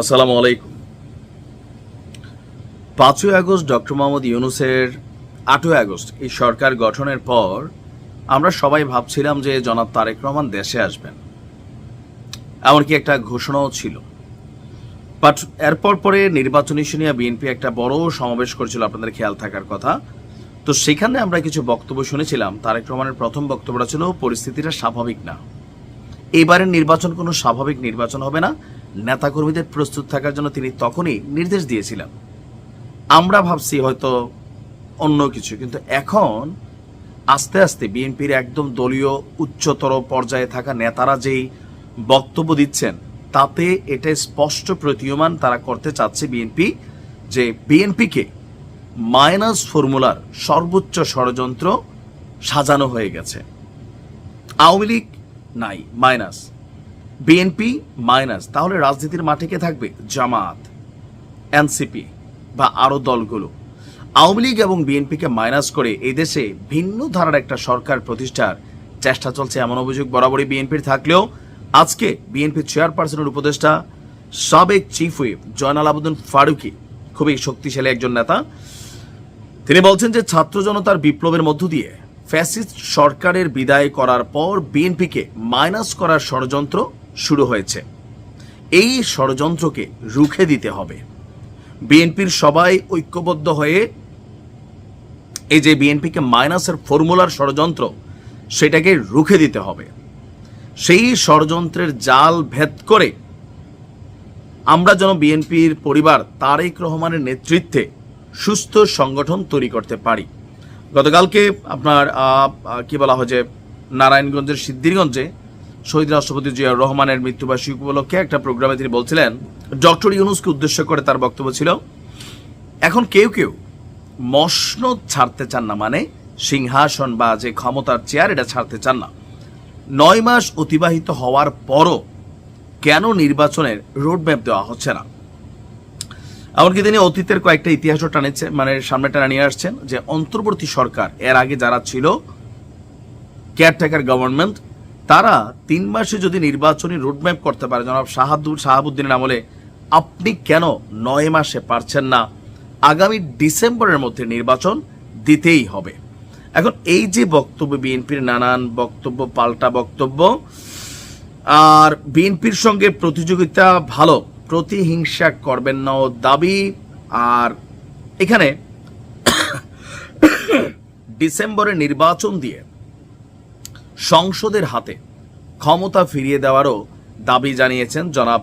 আসসালামু আলাইকুম। পাঁচই আগস্ট ডক্টর মোহাম্মদ ইউনুসের আটই আগস্ট, এই সরকার গঠনের পর আমরা সবাই ভাবছিলাম যে জনাব তারেক রহমান দেশে আসবেন। এমনকি একটা ঘোষণাও ছিল। বাট এরপর পরে নির্বাচন ইস্যু নিয়ে বিএনপি একটা বড় সমাবেশ করেছিল, আপনাদের খেয়াল থাকার কথা। তো সেখানে আমরা কিছু বক্তব্য শুনেছিলাম, তারেক রহমানের প্রথম বক্তব্যটা ছিল, পরিস্থিতিটা স্বাভাবিক না। এবারের নির্বাচন কোনো স্বাভাবিক নির্বাচন হবে না নেতাকর্মীদের প্রস্তুত থাকার জন্য তিনি তখনই নির্দেশ দিয়েছিলেন। আমরা ভাবছি হয়তো অন্য কিছু, কিন্তু এখন আস্তে আস্তে বিএনপির একদম দলীয় উচ্চতর পর্যায়ে থাকা নেতারা যেই বক্তব্য দিচ্ছেন, তাতে এটা স্পষ্ট প্রতীয়মান তারা করতে চাচ্ছে বিএনপি যে বিএনপিকে মাইনাস ফর্মুলার সর্বোচ্চ ষড়যন্ত্র সাজানো হয়ে গেছে। আওয়ামী লীগ নাই, মাইনাস। বিএনপি মাইনাস তাহলে রাজনীতির মাঠে কে থাকবে? জামাত এনসিপি বা আরও দলগুলো। আওয়ামী লীগ এবং বিএনপিকে মাইনাস করে এই দেশে ভিন্ন ধারার একটা সরকার প্রতিষ্ঠার চেষ্টা চলছে এমন অভিযোগ বরাবরই বিএনপির থাকলেও। আজকে বিএনপির চেয়ারপারসনের উপদেষ্টা, সাবেক চিফ হুইপ জয়নাল আবেদন ফারুকি, খুবই শক্তিশালী একজন নেতা। তিনি বলছেন যে ছাত্র জনতার বিপ্লবের মধ্য দিয়ে ফ্যাসিস্ট সরকারের বিদায় করার পর বিএনপিকে মাইনাস করার ষড়যন্ত্র শুরু হয়েছে। এই ষড়যন্ত্রকে রুখে দিতে হবে। বিএনপির সবাই ঐক্যবদ্ধ হয়ে এই যে বিএনপিকে মাইনাসের ফর্মুলার ষড়যন্ত্র, সেটাকে রুখে দিতে হবে। সেই ষড়যন্ত্রের জাল ভেদ করে আমরা যেন বিএনপির পরিবার তারেক রহমানের নেতৃত্বে সুস্থ সংগঠন তৈরি করতে পারি। গতকালকে আপনার কি বলা হয় যে, নারায়ণগঞ্জের সিদ্ধিরগঞ্জে শহীদ রাষ্ট্রপতি জিয়াউর রহমানের মৃত্যুবার্ষিকী উপলক্ষে একটা প্রোগ্রামে তিনি বলছিলেন, ডক্টর ইউনুসকে উদ্দেশ্য করে তার বক্তব্য ছিল, এখন কেউ কেউ মসনদ ছাড়তে চান না মানে সিংহাসন বা যে ক্ষমতার চেয়ার এটা ছাড়তে চান না। নয় মাস অতিবাহিত হওয়ার পরও কেন নির্বাচনের রোডম্যাপ দেওয়া হচ্ছে না? এমনকি তিনি অতীতের কয়েকটা ইতিহাসও টানেছে মানে সামনে টানা নিয়ে আসছেন যে অন্তর্বর্তী সরকার, এর আগে যারা ছিল কেয়ারটেকার গভর্নমেন্ট তারা তিন মাসে যদি নির্বাচনী রোডম্যাপ করতে পারে, জনাব শাহাদুর শাহাবুদ্দিনের আমলে, আপনি কেন নয় মাসে পারছেন না? আগামী ডিসেম্বরের মধ্যে নির্বাচন দিতেই হবে। এখন এই যে বক্তব্য, বিএনপির নানান বক্তব্য, পাল্টা বক্তব্য, আর বিএনপির সঙ্গে প্রতিযোগিতা ভালো, প্রতিহিংসা করবেন না ও দাবি, আর এখানে ডিসেম্বরে নির্বাচন দিয়ে সংসদের হাতে ক্ষমতা ফিরিয়ে দেওয়ারও দাবি জানিয়েছেন জনাব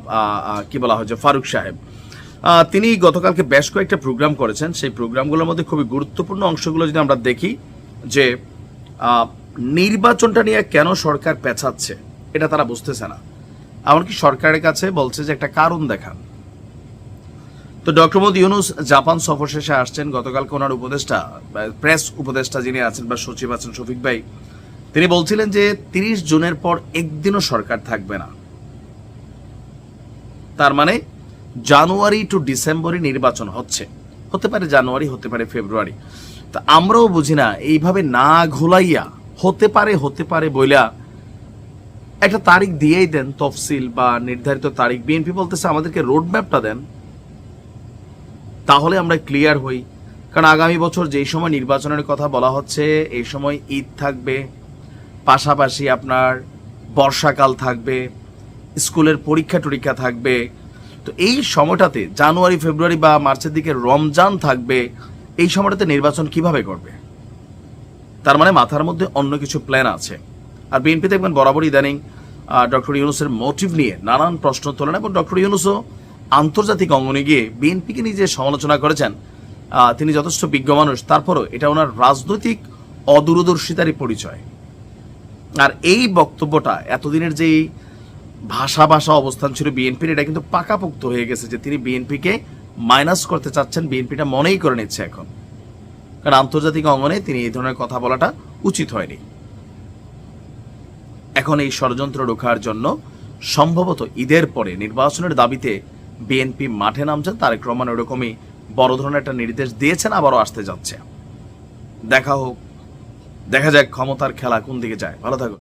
কি বলা হয় যে ফারুক সাহেব। তিনি গতকালকে বেশ কয়েকটা প্রোগ্রাম করেছেন। সেই প্রোগ্রামগুলোর মধ্যে খুবই গুরুত্বপূর্ণ অংশগুলো যদি আমরা দেখি যে নির্বাচনটা নিয়ে কেন সরকার পেছাচ্ছে, এটা তারা বুঝতেছে না। এমনকি সরকারের কাছে বলছে যে একটা কারণ দেখান। তো ডক্টর মোদী ইউনুস জাপান সফর শেষে আসছেন। গতকালকে ওনার উপদেষ্টা, প্রেস উপদেষ্টা যিনি আছেন বা সচিব আছেন শফিক ভাই তিনি বলছিলেন যে তিরিশ জুনের পর একদিনও সরকার থাকবে না। তার মানে জানুয়ারি টু ডিসেম্বরে নির্বাচন হচ্ছে। হতে পারে জানুয়ারি, হতে পারে ফেব্রুয়ারি। তা আমরাও বুঝি না, এইভাবে না ঘোলাইয়া হতে পারে হতে পারে বইলা একটা তারিখ দিয়েই দেন তফসিল বা নির্ধারিত তারিখ। বিএনপি বলতেছে আমাদেরকে রোড ম্যাপটা দেন, তাহলে আমরা ক্লিয়ার হই। কারণ আগামী বছর যেই সময় নির্বাচনের কথা বলা হচ্ছে, এই সময় ঈদ থাকবে পাশাপাশি আপনার বর্ষাকাল থাকবে, স্কুলের পরীক্ষা টরীক্ষা থাকবে। তো এই সময়টাতে জানুয়ারি, ফেব্রুয়ারি বা মার্চের দিকে রমজান থাকবে, এই সময়টাতে নির্বাচন কীভাবে করবে? তার মানে মাথার মধ্যে অন্য কিছু প্ল্যান আছে। আর বিএনপি দেখবেন বরাবরই ইদানিং ডক্টর ইউনুসের মোটিভ নিয়ে নানান প্রশ্ন তোলেন এবং ডক্টর ইউনুসও আন্তর্জাতিক অঙ্গনে গিয়ে বিএনপিকে নিজে সমালোচনা করেছেন তিনি যথেষ্ট বিজ্ঞ মানুষ, তারপরও এটা ওনার রাজনৈতিক অদূরদর্শিতারই পরিচয়। আর এই বক্তব্যটা, এতদিনের যে ভাষা ভাষা অবস্থান ছিল বিএনপির এটা কিন্তু পাকাপোক্ত হয়ে গেছে যে তিনি বিএনপিকে মাইনাস করতে চাচ্ছেন বিএনপিটা মনেই করে নিচ্ছে এখন। কারণ আন্তর্জাতিক অঙ্গনে তিনি এই ধরনের কথা বলাটা উচিত হয়নি। এখন এই ষড়যন্ত্র রোখার জন্য সম্ভবত ঈদের পরে নির্বাচনের দাবিতে বিএনপি মাঠে নামছেন, তারেক রহমান ওরকমই বড় ধরনের একটা নির্দেশ দিয়েছেন, আবারও আসতে যাচ্ছে। দেখা হোক দেখা যাক ক্ষমতার খেলা কোন দিকে যায়। ভালো থাকুন।